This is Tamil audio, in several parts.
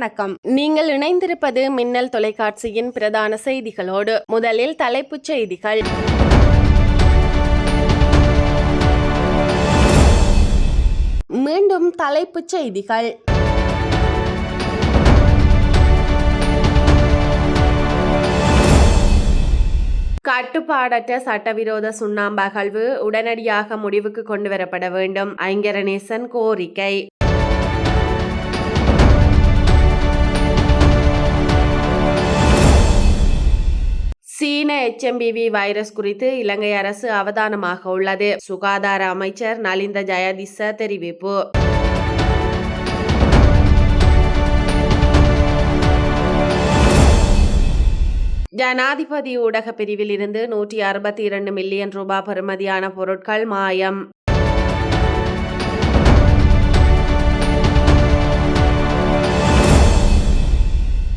வணக்கம். நீங்கள் இணைந்திருப்பது மின்னல் தொலைக்காட்சியின் பிரதான செய்திகளோடு முதலில் தலைப்புச் செய்திகள். மீண்டும் தலைப்புச் செய்திகள். கட்டுப்பாடற்ற சட்டவிரோத சுண்ணாம்பகழ்வு உடனடியாக முடிவுக்கு கொண்டுவரப்பட வேண்டும் ஐங்கரநேசன் கோரிக்கை. சீன எச்எம்பிவி வைரஸ் குறித்து இலங்கை அரசு அவதானமாக உள்ளது. சுகாதார அமைச்சர் நலிந்த ஜெயதிச தெரிவிப்பு. ஜனாதிபதி ஊடக பிரிவில் இருந்து நூற்றி அறுபத்தி இரண்டு மில்லியன் ரூபாய் பெறுமதியான பொருட்கள் மாயம்.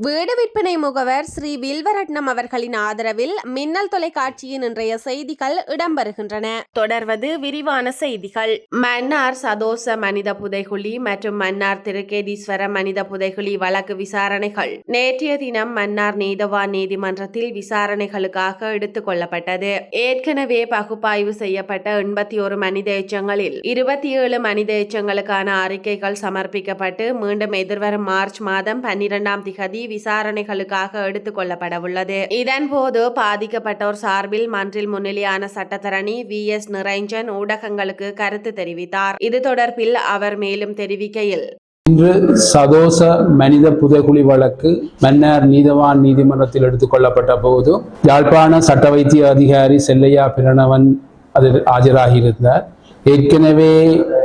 வீடு விற்பனை முகவர் ஸ்ரீ வில்வரட்னம் அவர்களின் ஆதரவில் மின்னல் தொலைக்காட்சியின் இன்றைய செய்திகள் இடம்பெறுகின்றன. தொடர்வது விரிவான செய்திகள். மன்னார் சதோச மனித புதைகுழி மற்றும் மன்னார் திருக்கேதீஸ்வர மனித புதைகுழி வழக்கு விசாரணைகள். நேற்றைய தினம் மன்னார் நீதவான் நீதிமன்றத்தில் விசாரணைகளுக்காக எடுத்துக் கொள்ளப்பட்டது. ஏற்கனவே பகுப்பாய்வு செய்யப்பட்ட எண்பத்தி ஒரு மனித எச்சங்களில் இருபத்தி ஏழு மனித எச்சங்களுக்கான அறிக்கைகள் சமர்ப்பிக்கப்பட்டு மீண்டும் எதிர்வரும் மார்ச் மாதம் பன்னிரெண்டாம் திகதி விசாரணைகளுக்காக எடுத்துக் கொள்ளப்பட உள்ளது இதன்போது பாதிக்கப்பட்டோர் சார்பில் மன்றில் முன்னிலையான சட்டத்தரணி வி. எஸ். நிரஞ்சன் ஊடகங்களுக்கு கருத்து தெரிவித்தார். இது தொடர்பில் அவர் மேலும் தெரிவிக்கையில் இன்று சதோச மனித புதைகுழி வழக்கு மன்னார் நீதவான் நீதிமன்றத்தில் எடுத்துக் கொள்ளப்பட்ட போது யாழ்ப்பாண சட்ட வைத்திய அதிகாரி செல்லையா பிரணவன் அதில் ஆஜராகியிருந்தார். ஏற்கனவே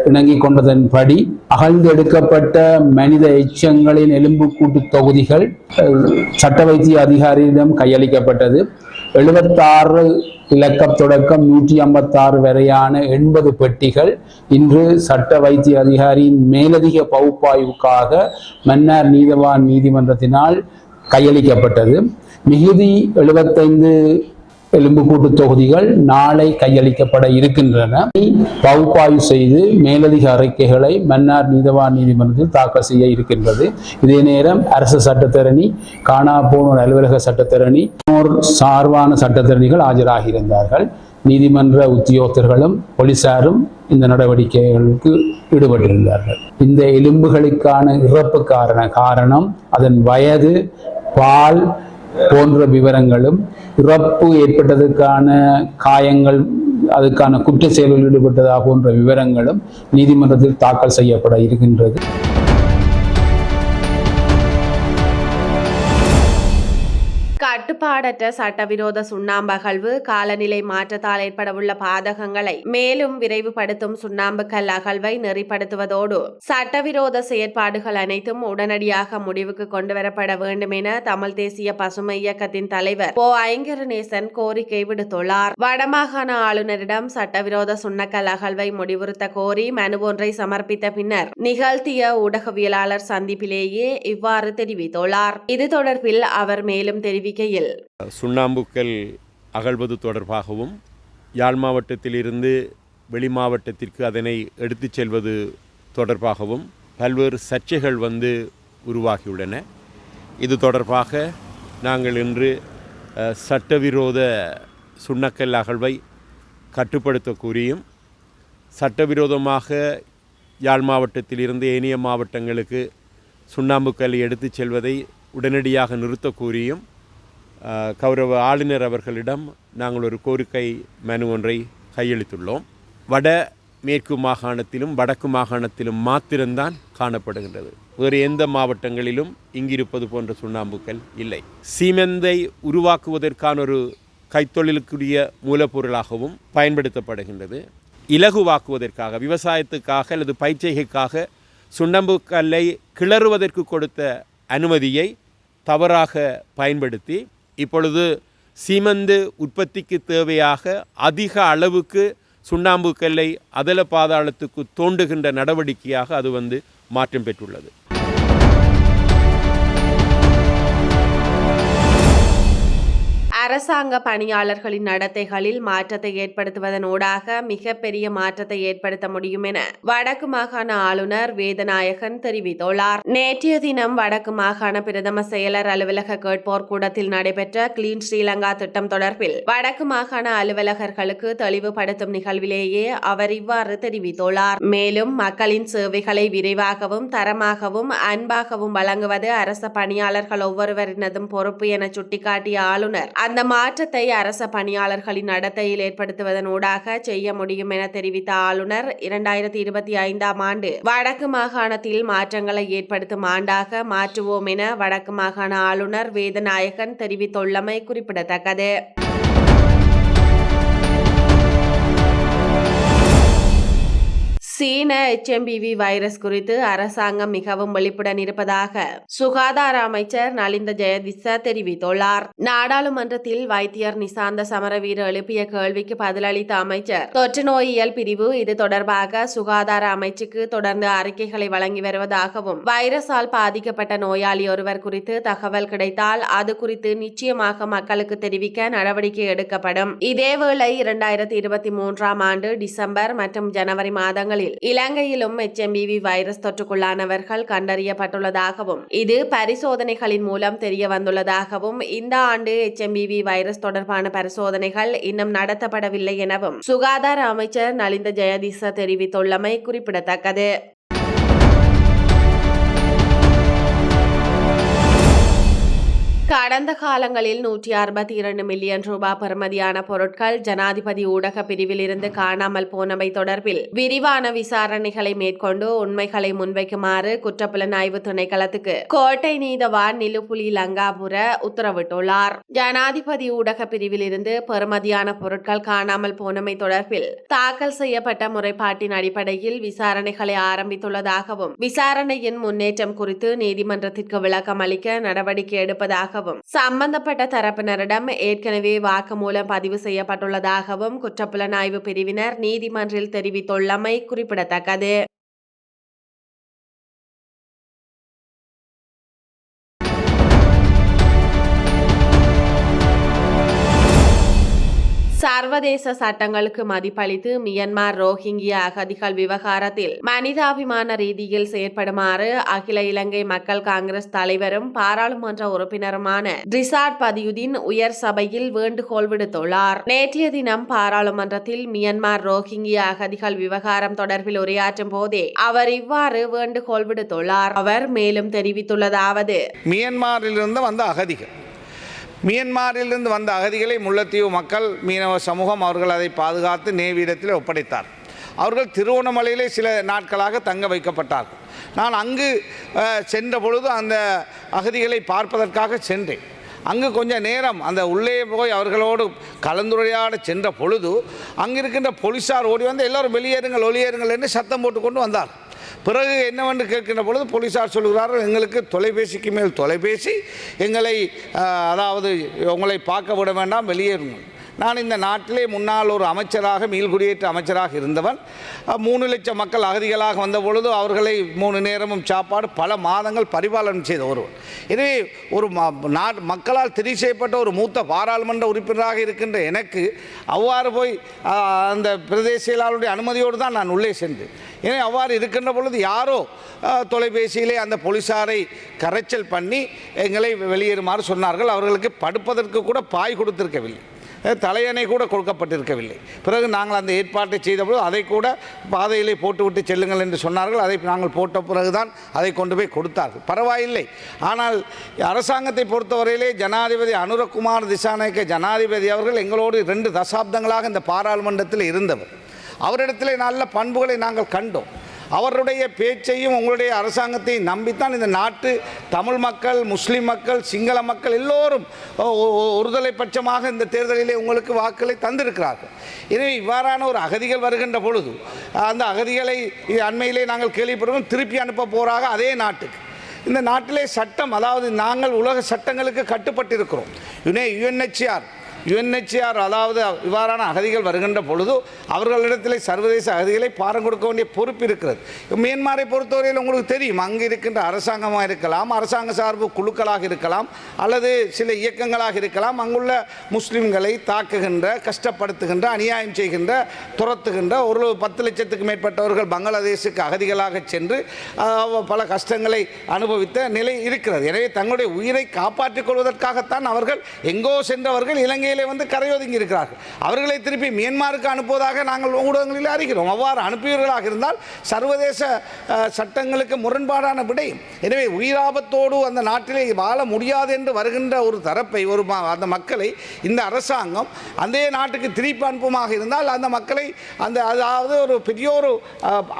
இணங்கிக் கொண்டதன்படி அகழ்ந்தெடுக்கப்பட்ட மனித எச்சங்களின் எலும்புக்கூட்டு தொகுதிகள் சட்ட வைத்திய அதிகாரியிடம் கையளிக்கப்பட்டது. எழுபத்தாறு இலக்கம் தொடக்கம் நூற்றி ஐம்பத்தாறு வரையான எண்பது பெட்டிகள் இன்று சட்ட வைத்திய அதிகாரியின் மேலதிக பகுப்பாய்வுக்காக மன்னார் நீதவான் நீதிமன்றத்தினால் கையளிக்கப்பட்டது. மிகுதி எழுபத்தைந்து எலும்புக்கூட்டு தொகுதிகள் நாளை கையளிக்கப்பட இருக்கின்றன. பகுப்பாய்வு செய்து மேலதிக அறிக்கைகளை மன்னார் நீதவான் நீதிமன்றத்தில் தாக்கல் செய்ய இருக்கின்றது. இதே நேரம் அரசு சட்டத்தரணி காணா போனோர் அலுவலக சட்டத்தரணி சார்பான சட்டத்தரணிகள் ஆஜராகியிருந்தார்கள். நீதிமன்ற உத்தியோகத்தர்களும் போலீசாரும் இந்த நடவடிக்கைகளுக்கு ஈடுபட்டிருந்தார்கள். இந்த எலும்புகளுக்கான இறப்பு காரண காரணம் அதன் வயது பால் போன்ற விவரங்களும் இறப்பு ஏற்பட்டதற்கான காயங்கள் அதுக்கான குற்ற செயல்களில் ஈடுபட்டதா போன்ற விவரங்களும் நீதிமன்றத்தில் தாக்கல் செய்யப்பட இருக்கின்றது. கட்டுப்பாடற்ற சட்டவிரோத சுண்ணாம்பு அகழ்வு காலநிலை மாற்றத்தால் ஏற்படவுள்ள பாதகங்களை மேலும் விரைவுபடுத்தும் சுண்ணாம்பு கல் அகழ்வை நெறிப்படுத்துவதோடு சட்டவிரோத செயற்பாடுகள் அனைத்தும் உடனடியாக முடிவுக்கு கொண்டுவரப்பட வேண்டும் என தமிழ் தேசிய பசுமை இயக்கத்தின் தலைவர் ஓ ஐங்கரநேசன் கோரிக்கை விடுத்துள்ளார். வடமாகாண ஆளுநரிடம் சட்டவிரோத சுண்ணக்கல் அகழ்வை முடிவுறுத்த கோரி மனு ஒன்றை சமர்ப்பித்த பின்னர் நிகழ்த்திய ஊடகவியலாளர் சந்திப்பிலேயே இவ்வாறு தெரிவித்துள்ளார். இது தொடர்பில் அவர் மேலும் தெரிவிக்கையில் சுண்ணாம்புக்கல் அகழ்வது தொடர்பாகவும் யாழ் மாவட்டத்திலிருந்து வெளி மாவட்டத்திற்கு அதனை எடுத்துச் செல்வது தொடர்பாகவும் பல்வேறு சர்ச்சைகள் வந்து உருவாகியுள்ளன. இது தொடர்பாக நாங்கள் இன்று சட்டவிரோத சுண்ணக்கல் அகழ்வை கட்டுப்படுத்த கூறியும் சட்டவிரோதமாக யாழ் மாவட்டத்திலிருந்து ஏனைய மாவட்டங்களுக்கு சுண்ணாம்புக்கல் எடுத்துச் செல்வதை உடனடியாக நிறுத்த கூறியும் கௌரவ ஆளுநர் அவர்களிடம் நாங்கள் ஒரு கோரிக்கை மனு ஒன்றை கையளித்துள்ளோம். வட மேற்கு மாகாணத்திலும் வடக்கு மாகாணத்திலும் மாத்திரம்தான் காணப்படுகின்றது. வேறு எந்த மாவட்டங்களிலும் இங்கிருப்பது போன்ற சுண்ணாம்புக்கள் இல்லை. சீமெந்தை உருவாக்குவதற்கான ஒரு கைத்தொழிலுக்குரிய மூலப்பொருளாகவும் பயன்படுத்தப்படுகின்றது. இலகுவாக்குவதற்காக விவசாயத்துக்காக அல்லது பயிற்சிகைக்காக சுண்ணாம்பு கல்லை கிளறுவதற்கு கொடுத்த அனுமதியை தவறாக பயன்படுத்தி இப்பொழுது சீமந்து உற்பத்திக்கு தேவையாக அதிக அளவுக்கு சுண்ணாம்பு கல்லை அதல பாதாளத்துக்கு தோண்டுகின்ற நடவடிக்கையாக அது வந்து மாற்றம் பெற்றுள்ளது. அரசாங்க பணியாளர்களின் நடத்தைகளில் மாற்றத்தை ஏற்படுத்துவதனூடாக மிகப்பெரிய மாற்றத்தை ஏற்படுத்த முடியும் என வடக்கு மாகாண ஆளுநர் வேதநாயகன் தெரிவித்துள்ளார். நேற்றைய தினம் வடக்கு மாகாண பிரதம செயலர் அலுவலக கேட்போர் கூடத்தில் நடைபெற்ற கிளீன் ஸ்ரீலங்கா திட்டம் தொடர்பில் வடக்கு மாகாண அலுவலகர்களுக்கு தெளிவுபடுத்தும் நிகழ்விலேயே அவர் இவ்வாறு தெரிவித்துள்ளார். மேலும் மக்களின் சேவைகளை விரைவாகவும் தரமாகவும் அன்பாகவும் வழங்குவது அரச பணியாளர்கள் ஒவ்வொருவரினதும் பொறுப்பு என சுட்டிக்காட்டிய ஆளுநர் அந்த மாற்றத்தை அரச பணியாளர்களின் நடத்தையில் ஏற்படுத்துவதன் ஊடாக செய்ய முடியும் என தெரிவித்த ஆளுநர் இரண்டாயிரத்தி இருபத்தி ஐந்தாம் ஆண்டு வடக்கு மாகாணத்தில் மாற்றங்களை ஏற்படுத்தும் ஆண்டாக மாற்றுவோம் என வடக்கு மாகாண ஆளுநர் வேதநாயகன் தெரிவித்துள்ளமை குறிப்பிடத்தக்கது. சீன எச்எம்பிவி வைரஸ் குறித்து அரசாங்கம் மிகவும் வெளிப்புடன் இருப்பதாக சுகாதார அமைச்சர் நலிந்த ஜெயதிச தெரிவித்துள்ளார். நாடாளுமன்றத்தில் வைத்தியர் நிசாந்த சமரவீர எழுப்பிய கேள்விக்கு பதிலளித்த அமைச்சர் தொற்று நோயியல் பிரிவு இது தொடர்பாக சுகாதார அமைச்சுக்கு தொடர்ந்து அறிக்கைகளை வழங்கி வருவதாகவும் வைரஸால் பாதிக்கப்பட்ட நோயாளி ஒருவர் குறித்து தகவல் கிடைத்தால் அது குறித்து நிச்சயமாக மக்களுக்கு தெரிவிக்க நடவடிக்கை எடுக்கப்படும். இதேவேளை இரண்டாயிரத்தி இருபத்தி மூன்றாம் ஆண்டு டிசம்பர் மற்றும் ஜனவரி மாதங்களில் இலங்கையிலும் எச்எம்பிவி வைரஸ் தொற்றுக்குள்ளானவர்கள் கண்டறியப்பட்டுள்ளதாகவும் இது பரிசோதனைகளின் மூலம் தெரிய வந்துள்ளதாகவும் இந்த ஆண்டு எச்எம்பிவி வைரஸ் தொடர்பான பரிசோதனைகள் இன்னும் நடத்தப்படவில்லை எனவும் சுகாதார அமைச்சர் நலிந்த ஜெயதிச தெரிவித்துள்ளமை குறிப்பிடத்தக்கது. கடந்த காலங்களில் நூற்றி அறுபத்தி இரண்டு மில்லியன் ரூபாய் பெறுமதியான பொருட்கள் ஜனாதிபதி ஊடக பிரிவில் இருந்து காணாமல் போனவை தொடர்பில் விரிவான விசாரணைகளை மேற்கொண்டு உண்மைகளை முன்வைக்குமாறு குற்றப்புலனாய்வு திணைக்களத்துக்கு கோட்டை நீதவான் நிலுப்புலி லங்காபுர உத்தரவிட்டுள்ளார். ஜனாதிபதி ஊடக பிரிவில் இருந்து பெறுமதியான பொருட்கள் காணாமல் போனமை தொடர்பில் தாக்கல் செய்யப்பட்ட முறைப்பாட்டின் அடிப்படையில் விசாரணைகளை ஆரம்பித்துள்ளதாகவும் விசாரணையின் முன்னேற்றம் குறித்து நீதிமன்றத்திற்கு விளக்கம் அளிக்க நடவடிக்கை எடுப்பதாக எடுப்பதாகவும் சம்பந்தப்பட்ட தரப்பினரிடம் ஏற்கனவே வாக்குமூலம் பதிவு செய்யப்பட்டுள்ளதாகவும் குற்றப்புலனாய்வு பிரிவினர் நீதிமன்றில் தெரிவித்துள்ளமை குறிப்பிடத்தக்கது சர்வதேச சட்டங்களுக்கு மதிப்பளித்து மியன்மார் ரோஹிங்கிய அகதிகள் விவகாரத்தில் மனிதாபிமான ரீதியில் செயற்படுமாறு அகில இலங்கை மக்கள் காங்கிரஸ் தலைவரும் பாராளுமன்ற உறுப்பினருமான ரிசார்ட் பதியுதீன் உயர் சபையில் வேண்டுகோள் விடுத்துள்ளார். நேற்றைய தினம் பாராளுமன்றத்தில் மியன்மார் ரோஹிங்கிய அகதிகள் விவகாரம் தொடர்பில் உரையாற்றும் போதே அவர் இவ்வாறு வேண்டுகோள் விடுத்துள்ளார். அவர் மேலும் தெரிவித்துள்ளதாவது மியன்மாரிலிருந்து வந்த அகதிகள் மியன்மாரிலிருந்து வந்த அகதிகளை முல்லைத்தீவு மக்கள் மீனவ சமூகம் அவர்கள் அதை பாதுகாத்து நேவியிடத்தில் ஒப்படைத்தார். அவர்கள் திருவோணமலையிலே சில நாட்களாக தங்க வைக்கப்பட்டார்கள். நான் அங்கு சென்ற பொழுது அந்த அகதிகளை பார்ப்பதற்காக சென்றேன். அங்கு கொஞ்சம் நேரம் அந்த உள்ளே போய் அவர்களோடு கலந்துரையாட சென்ற பொழுது அங்கிருக்கின்ற போலீஸார் ஓடி வந்து எல்லோரும் வெளியேறுங்கள் ஒளியேறுங்கள் என்று சத்தம் போட்டு கொண்டு வந்தார் பிறகு என்னவென்று கேட்கின்ற பொழுது போலீஸார் சொல்கிறார்கள் எங்களுக்கு தொலைபேசிக்கு மேல் தொலைபேசி எங்களை அதாவது உங்களை பார்க்க விட வேண்டாம் வெளியேறுங்கள். நான் இந்த நாட்டிலே முன்னாள் ஒரு அமைச்சராக மீள்குடியேற்ற அமைச்சராக இருந்தவன். மூணு லட்சம் மக்கள் அகதிகளாக வந்த பொழுது அவர்களை மூணு நேரமும் சாப்பாடு பல மாதங்கள் பரிபாலனம் செய்த ஒருவர் எனவே ஒரு ம- நாட் மக்களால் தெரிவு செய்யப்பட்ட ஒரு மூத்த பாராளுமன்ற உறுப்பினராக இருக்கின்ற எனக்கு அவ்வாறு போய் அந்த பிரதேச செயலாளருடைய அனுமதியோடு தான் நான் உள்ளே சென்றேன் எனவே அவ்வாறு இருக்கின்ற பொழுது யாரோ தொலைபேசியிலே அந்த போலீஸாரை கரைச்சல் பண்ணி எங்களை வெளியேறுமாறு சொன்னார்கள். அவர்களுக்கு படுப்பதற்கு கூட பாய் கொடுத்திருக்கவில்லை. தலையணை கூட கொடுக்கப்பட்டிருக்கவில்லை. பிறகு நாங்கள் அந்த ஏற்பாட்டை செய்தபோது அதை கூட பாதையிலே போட்டுவிட்டு செல்லுங்கள் என்று சொன்னார்கள். அதை நாங்கள் போட்ட பிறகுதான் அதை கொண்டு போய் கொடுத்தார்கள். பரவாயில்லை. ஆனால் அரசாங்கத்தை பொறுத்தவரையிலே ஜனாதிபதி அனுரகுமார் திசாநாயக்க ஜனாதிபதி அவர்கள் எங்களோடு ரெண்டு தசாப்தங்களாக இந்த பாராளுமன்றத்தில் இருந்தவர். அவரிடத்திலே நல்ல பண்புகளை நாங்கள் கண்டோம். அவருடைய பேச்சையும் உங்களுடைய அரசாங்கத்தையும் நம்பித்தான் இந்த நாட்டு தமிழ் மக்கள் முஸ்லீம் மக்கள் சிங்கள மக்கள் எல்லோரும் ஒருதலை பட்சமாக இந்த தேர்தலிலே உங்களுக்கு வாக்குகளை தந்திருக்கிறார்கள். எனவே இவ்வாறான ஒரு அகதிகள் வருகின்ற பொழுது அந்த அகதிகளை அண்மையிலே நாங்கள் கேள்விப்படுவோம் திருப்பி அனுப்ப போறாக அதே நாட்டுக்கு. இந்த நாட்டிலே சட்டம் அதாவது நாங்கள் உலக சட்டங்களுக்கு கட்டுப்பட்டிருக்கிறோம். யுனே யுஎன்ஹெச்ஆர் யுஎன்ஹெச்ஆர் அதாவது இவ்வாறான அகதிகள் வருகின்ற பொழுது அவர்களிடத்தில் சர்வதேச அகதிகளை பாரம் கொடுக்க வேண்டிய பொறுப்பு இருக்கிறது. மியான்மரை பொறுத்தவரையில் உங்களுக்கு தெரியும் அங்கு இருக்கின்ற அரசாங்கமாக இருக்கலாம் அரசாங்க சார்பு குழுக்களாக இருக்கலாம் அல்லது சில இயக்கங்களாக இருக்கலாம் அங்குள்ள முஸ்லீம்களை தாக்குகின்ற கஷ்டப்படுத்துகின்ற அநியாயம் செய்கின்ற துரத்துகின்ற ஒரு பத்து லட்சத்துக்கு மேற்பட்டவர்கள் பங்களாதேஷுக்கு அகதிகளாக சென்று பல கஷ்டங்களை அனுபவித்த நிலை இருக்கிறது. எனவே தங்களுடைய உயிரை காப்பாற்றிக் கொள்வதற்காகத்தான் அவர்கள் எங்கோ சென்றவர்கள் இலங்கை இலங்கையிலே வந்து கரையொதுங்கி இருக்கிறார்கள். அவர்களை திருப்பி மியான்மருக்கு அனுப்புவதாக நாங்கள் ஊடகங்களில் அறிகிறோம். அவ்வாறு அனுப்பியவர்களாக இருந்தால் சர்வதேச சட்டங்களுக்கு முரண்பாடான விடை. எனவே உயிராபத்தோடு அந்த நாட்டிலே வாழ முடியாது என்று வருகின்ற ஒரு தரப்பை ஒரு அந்த மக்களை இந்த அரசாங்கம் அந்த நாட்டுக்கு திருப்பி அனுப்புமாக இருந்தால் அந்த மக்களை அந்த அதாவது ஒரு பெரிய ஒரு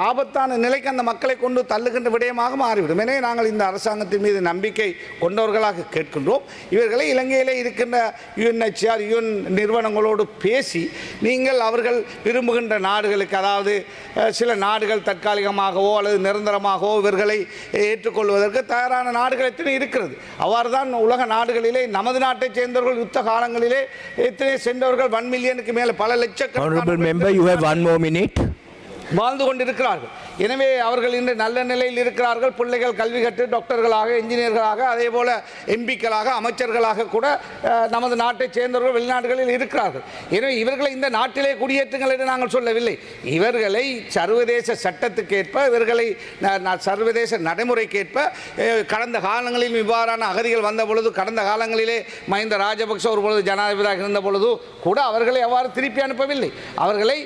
ஆபத்தான நிலைக்கு அந்த மக்களை கொண்டு தள்ளுகின்ற விடயமாக மாறிவிடும். எனவே நாங்கள் இந்த அரசாங்கத்தின் மீது நம்பிக்கை கொண்டவர்களாக கேட்கின்றோம். இவர்களை இலங்கையிலே இருக்கின்ற யுஎன்ஹெச்ஆர் யுஎன் நிறுவனங்களோடு பேசி நீங்கள் அவர்கள் விரும்புகின்ற நாடுகளுக்கு அதாவது சில நாடுகள் தற்காலிகமாகவோ அல்லது நிரந்தரமாகவோ இவர்களை ஏற்றுக்கொள்வதற்கு தயாரான நாடுகள் எத்தனை இருக்கிறது அவ்வாறு தான் உலக நாடுகளிலே நமது நாட்டைச் சேர்ந்தவர்கள் யுத்த காலங்களிலே எத்தனை சென்றவர்கள் ஒன் மில்லியனுக்கு மேலே பல minute. வாழ்ந்து கொண்டிருக்கிறார்கள் எனவே அவர்கள் இன்று நல்ல நிலையில் இருக்கிறார்கள். பிள்ளைகள் கல்வி கற்று டாக்டர்களாக இன்ஜினியர்களாக அதே போல் எம்பிக்களாக அமைச்சர்களாக கூட நமது நாட்டைச் சேர்ந்தவர்கள் வெளிநாடுகளில் இருக்கிறார்கள். எனவே இவர்களை இந்த நாட்டிலே குடியேற்றுங்கள் என்று நாங்கள் சொல்லவில்லை. இவர்களை சர்வதேச சட்டத்துக்கேற்ப இவர்களை சர்வதேச நடைமுறைக்கேற்ப கடந்த காலங்களில் இவ்வாறான அகதிகள் வந்த பொழுது கடந்த காலங்களிலே மஹிந்த ராஜபக்ஷ ஒரு பொழுது ஜனாதிபதியாக இருந்த பொழுது கூட அவர்களை அவ்வாறு திருப்பி அனுப்பவில்லை. அவர்களை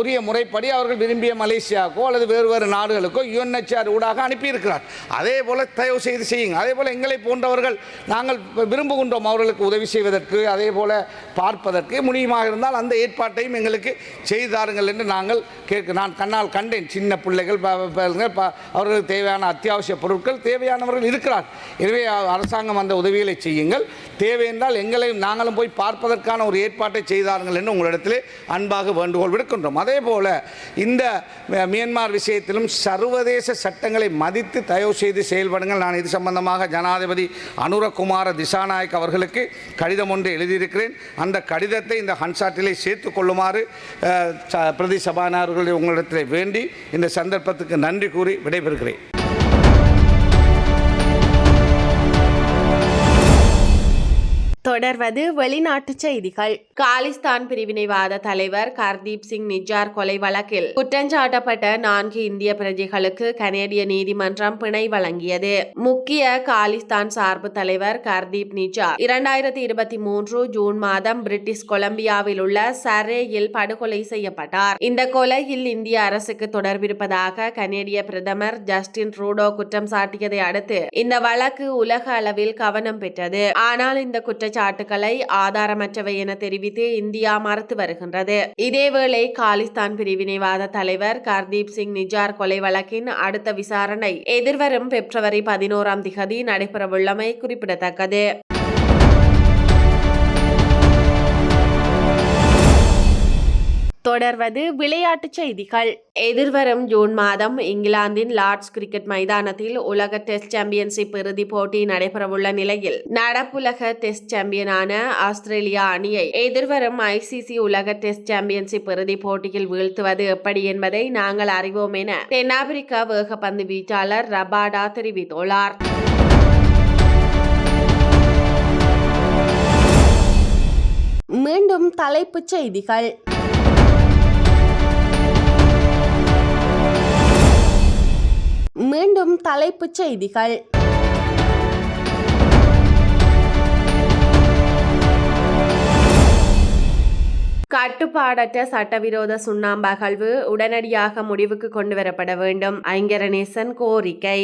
உரிய முறைப்படி அவர்கள் விரும்பிய மலேசியாவுக்கோ அல்லது வேறு வேறு நாடுகளுக்கோ யுஎன்ஹெச்ஆர் ஊடாக அனுப்பியிருக்கிறார். அதே போல தயவு செய்து செய்யுங்க அதே போல எங்களை போன்றவர்கள் நாங்கள் விரும்புகின்றோம் அவர்களுக்கு உதவி செய்வதற்கு அதே போல பார்ப்பதற்கு முடியுமாக இருந்தால் அந்த ஏற்பாட்டையும் எங்களுக்கு செய்து தாருங்கள் என்று நாங்கள் கேட்க நான் கண்ணால் கண்டேன். சின்ன பிள்ளைகள் அவர்களுக்கு தேவையான அத்தியாவசிய பொருட்கள் தேவையானவர்கள் இருக்கிறார். எனவே அரசாங்கம் அந்த உதவிகளை செய்யுங்கள். தேவை என்றால் எங்களையும் நாங்களும் போய் பார்ப்பதற்கான ஒரு ஏற்பாட்டை செய்தார்கள் என்று உங்களிடத்திலே அன்பாக வேண்டுகோள் விடுக்கின்றோம். அதே போல இந்த அஹ், விஷயம் விஷயத்திலும் சர்வதேச சட்டங்களை மதித்து தயவு செய்து செயல்படுங்கள். நான் இது சம்பந்தமாக ஜனாதிபதி அனுரகுமார திசாநாயக் அவர்களுக்கு கடிதம் ஒன்று எழுதியிருக்கிறேன். அந்த கடிதத்தை இந்த ஹன்சாட்டிலே சேர்த்து கொள்ளுமாறு பிரதி சபாநாயகர்களுடைய உங்களிடத்தில் வேண்டி இந்த சந்தர்ப்பத்துக்கு நன்றி கூறி விடைபெறுகிறேன். தொடர்வது வெளிநாட்டு செய்திகள். காலிஸ்தான் பிரிவினைவாத தலைவர் கர்தீப் சிங் நிஜார் கொலை வழக்கில் குற்றஞ்சாட்டப்பட்ட நான்கு இந்திய பிரஜைகளுக்கு கனேடிய நீதிமன்றம் பிணை வழங்கியது. முக்கிய காலிஸ்தான் சார்பு தலைவர் கர்தீப் நிஜார் இரண்டாயிரத்தி இருபத்தி மூன்று ஜூன் மாதம் பிரிட்டிஷ் கொலம்பியாவில் உள்ள சரேயில் படுகொலை செய்யப்பட்டார். இந்த கொலையில் இந்திய அரசுக்கு தொடர்பிருப்பதாக கனேடிய பிரதமர் ஜஸ்டின் ட்ரூடோ குற்றம் சாட்டியதை அடுத்து இந்த வழக்கு உலக அளவில் கவனம் பெற்றது. ஆனால் இந்த குற்றச்சாட்டுகளை ஆதாரமற்றவை என தெரிவித்து இந்தியா மறுத்து வருகின்றது. இதேவேளை காலிஸ்தான் பிரிவினைவாத தலைவர் கர்தீப் சிங் நிஜார் கொலை வழக்கின் அடுத்த விசாரணை எதிர்வரும் பிப்ரவரி பதினோராம் திகதி நடைபெறவுள்ளமை குறிப்பிடத்தக்கது. தொடர்வது விளையாட்டுச் செய்திகள். எதிர்வரும் ஜூன் மாதம் இங்கிலாந்தின் லார்ட்ஸ் கிரிக்கெட் மைதானத்தில் உலக டெஸ்ட் சாம்பியன்ஷிப் இறுதிப் போட்டி நடைபெறவுள்ள நிலையில் நடப்புலக டெஸ்ட் சாம்பியனான ஆஸ்திரேலியா அணியை எதிர்வரும் ஐசிசி உலக டெஸ்ட் சாம்பியன்ஷிப் இறுதிப் போட்டியில் வீழ்த்துவது எப்படி என்பதை நாங்கள் அறிவோம் என தென்னாப்பிரிக்க வேகப்பந்து வீச்சாளர் ரபாடா தெரிவித்துள்ளார். மீண்டும் தலைப்புச் செய்திகள். மீண்டும் தலைப்புச் செய்திகள். கட்டுப்பாடற்ற சட்டவிரோத சுண்ணாம்பு அகழ்வு உடனடியாக முடிவுக்கு கொண்டுவரப்பட வேண்டும் ஐங்கரநேசன் கோரிக்கை.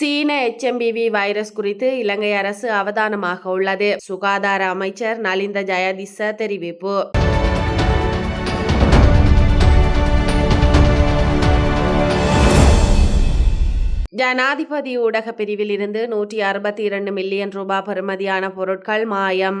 சீன எச்எம்பிவி வைரஸ் குறித்து இலங்கை அரசு அவதானமாக உள்ளது. சுகாதார அமைச்சர் நலிந்த ஜெயதிச தெரிவிப்பு. ஜனாதிபதி ஊடக பிரிவில் இருந்து நூற்றி அறுபத்தி இரண்டு மில்லியன் ரூபாய் பெறுமதியான பொருட்கள் மாயம்.